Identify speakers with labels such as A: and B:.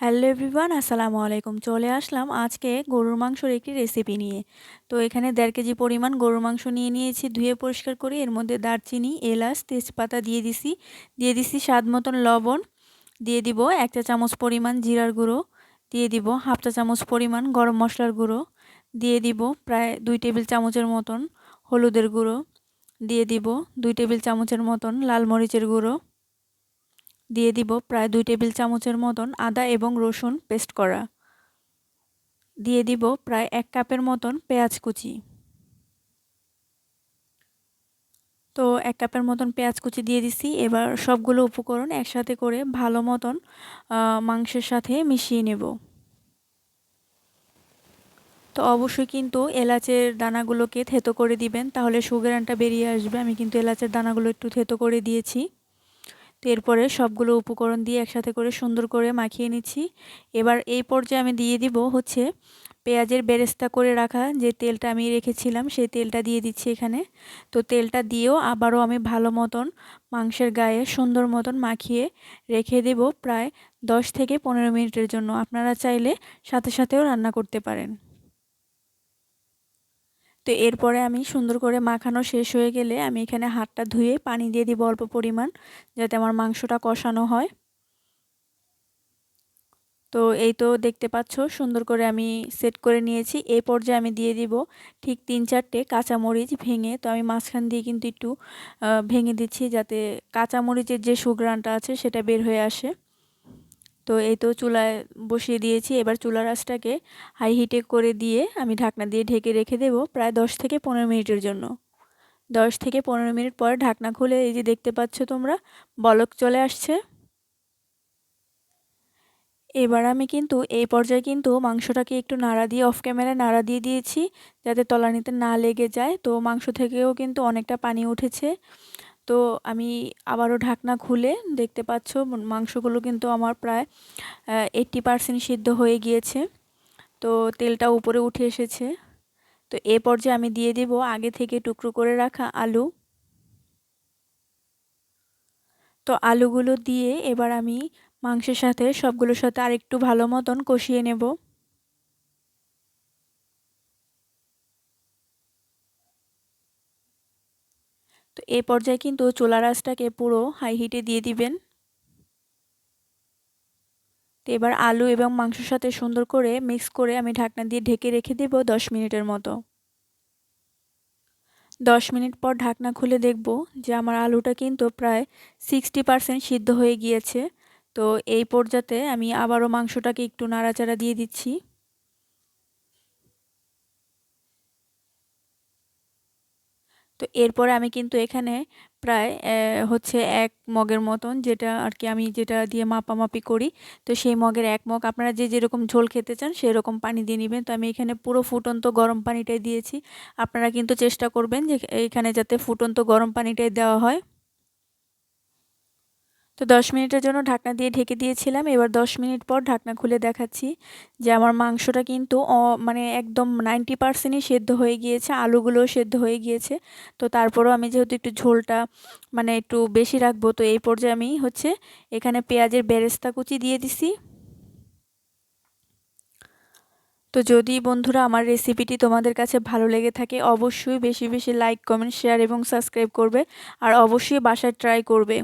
A: Hello everyone, আসসালামু আলাইকুম। চলে আসলাম আজকে গরুর মাংসর একটি রেসিপি নিয়ে। তো এখানে দেড় কেজি পরিমাণ গরুর মাংস নিয়ে নিয়েছি, ধুয়ে পরিষ্কার করে। এর মধ্যে দারচিনি, এলাচ, তেজপাতা দিয়ে দিছি। দিয়ে দিছি স্বাদ মতন লবণ। দিয়ে দিব এক চা চামচ পরিমাণ জিরার গুঁড়ো। দিয়ে দিব হাফ চা চামচ পরিমাণ গরম মশলার গুঁড়ো। দিয়ে দিব প্রায় দুই টেবিল চামচের মতন হলুদের গুঁড়ো। দিয়ে দিব দুই টেবিল চামচের মতন লাল মরিচের গুঁড়ো। দিয়ে দিব প্রায় দুই টেবিল চামচের মতন আদা এবং রসুন পেস্ট করা। দিয়ে দিব প্রায় এক কাপের মতন পেঁয়াজ কুচি। তো এক কাপের মতন পেঁয়াজ কুচি দিয়ে দিছি। এবার সবগুলো উপকরণ একসাথে করে ভালো মতন মাংসের সাথে মিশিয়ে নেব। তো অবশ্যই কিন্তু এলাচের দানাগুলোকে থেতো করে দিবেন, তাহলে সুগারানটা বেরিয়ে আসবে। আমি কিন্তু এলাচের দানাগুলো একটু থেতো করে দিয়েছি। তো এরপরে সবগুলো উপকরণ দিয়ে একসাথে করে সুন্দর করে মাখিয়ে নিচ্ছি। এবার এই পর্যায়ে আমি দিয়ে দিব হচ্ছে পেঁয়াজের বেরেস্তা করে রাখা যে তেলটা আমি রেখেছিলাম, সেই তেলটা দিয়ে দিচ্ছি এখানে। তো তেলটা দিয়েও আবারও আমি ভালো মতন মাংসের গায়ে সুন্দর মতন মাখিয়ে রেখে দেব প্রায় দশ থেকে পনেরো মিনিটের জন্য। আপনারা চাইলে সাথে সাথেও রান্না করতে পারেন। তো এরপরে আমি সুন্দর করে মাখানো শেষ হয়ে গেলে আমি এখানে হাতটা ধুয়ে পানি দিয়ে দিব অল্প পরিমাণ, যাতে আমার মাংসটা কষানো হয়। তো এই তো দেখতে পাচ্ছ, সুন্দর করে আমি সেট করে নিয়েছি। এই পর্যায়ে আমি দিয়ে দিব ঠিক তিন চারটে কাঁচামরিচ ভেঙে, তো আমি মাঝখান দিয়ে কিন্তু একটু ভেঙে দিচ্ছি যাতে কাঁচামরিচের যে সুগ্রানটা আছে সেটা বের হয়ে আসে। তো এই তো চুলায় বসিয়ে দিয়েছি। এবার চুলার আঁচটাকে হাই হিটে করে দিয়ে আমি ঢাকনা দিয়ে ঢেকে রেখে দেব প্রায় দশ থেকে পনেরো মিনিটের জন্য। দশ থেকে পনেরো মিনিট পর ঢাকনা খুলে এই যে দেখতে পাচ্ছ তোমরা, বলক চলে আসছে। এবার আমি কিন্তু এই পর্যায়ে কিন্তু মাংসটাকে একটু নাড়া দিয়ে অফ ক্যামেরায় নাড়া দিয়ে দিয়েছি যাতে তলানিতে না লেগে যায়। তো মাংস থেকেও কিন্তু অনেকটা পানি উঠেছে। তো আমি আবারও ঢাকনা খুলে দেখতে পাচ্ছ মাংসগুলো কিন্তু আমার প্রায় এইট্টি পারসেন্ট সিদ্ধ হয়ে গিয়েছে। তো তেলটা উপরে উঠে এসেছে। তো এ পর্যায়ে আমি দিয়ে দেব আগে থেকে টুকরো করে রাখা আলু। তো আলুগুলো দিয়ে এবার আমি মাংসের সাথে সবগুলোর সাথে আরেকটু ভালো মতন কষিয়ে নেব। তো এই পর্যায়ে কিন্তু চোলা রাসটাকে পুরো হাই হিটে দিয়ে দিবেন। তো এবার আলু এবং মাংসের সাথে সুন্দর করে মিক্স করে আমি ঢাকনা দিয়ে ঢেকে রেখে দেব দশ মিনিটের মতো। দশ মিনিট পর ঢাকনা খুলে দেখব যে আমার আলুটা কিন্তু প্রায় সিক্সটি পারসেন্ট সিদ্ধ হয়ে গিয়েছে। তো এই পর্যাতে আমি আবারও মাংসটাকে একটু নাড়াচাড়া দিয়ে দিচ্ছি। তো এরপরে আমি কিন্তু এখানে প্রায় হচ্ছে এক মগের মতন যেটা আর কি আমি যেটা দিয়ে মাপামাপি করি। তো সেই মগের এক মগ আপনারা যে যেরকম ঝোল খেতে চান সেরকম পানি দিয়ে নেবেন। তো আমি এখানে পুরো ফুটন্ত গরম পানিটাই দিয়েছি। আপনারা কিন্তু চেষ্টা করবেন যে এখানে যাতে ফুটন্ত গরম পানিটাই দেওয়া হয়। তো দশ মিনিটের জন্য ঢাকনা দিয়ে ঢেকে দিয়েছিলাম। এবার দশ মিনিট পর ঢাকনা খুলে দেখাচ্ছি যে আমার মাংসটা কিন্তু মানে একদম নাইনটি পার্সেন্টই সেদ্ধ হয়ে গিয়েছে, আলুগুলোও সেদ্ধ হয়ে গিয়েছে। তো তারপরও আমি যেহেতু একটু ঝোলটা মানে একটু বেশি রাখব, তো এই পর্যায়ে আমি হচ্ছে এখানে পেঁয়াজের বেরেস্তা কুচি দিয়ে দিছি। তো যদি বন্ধুরা আমার রেসিপিটি তোমাদের কাছে ভালো লেগে থাকে, অবশ্যই বেশি বেশি লাইক, কমেন্ট, শেয়ার এবং সাবস্ক্রাইব করবে। আর অবশ্যই বাসায় ট্রাই করবে।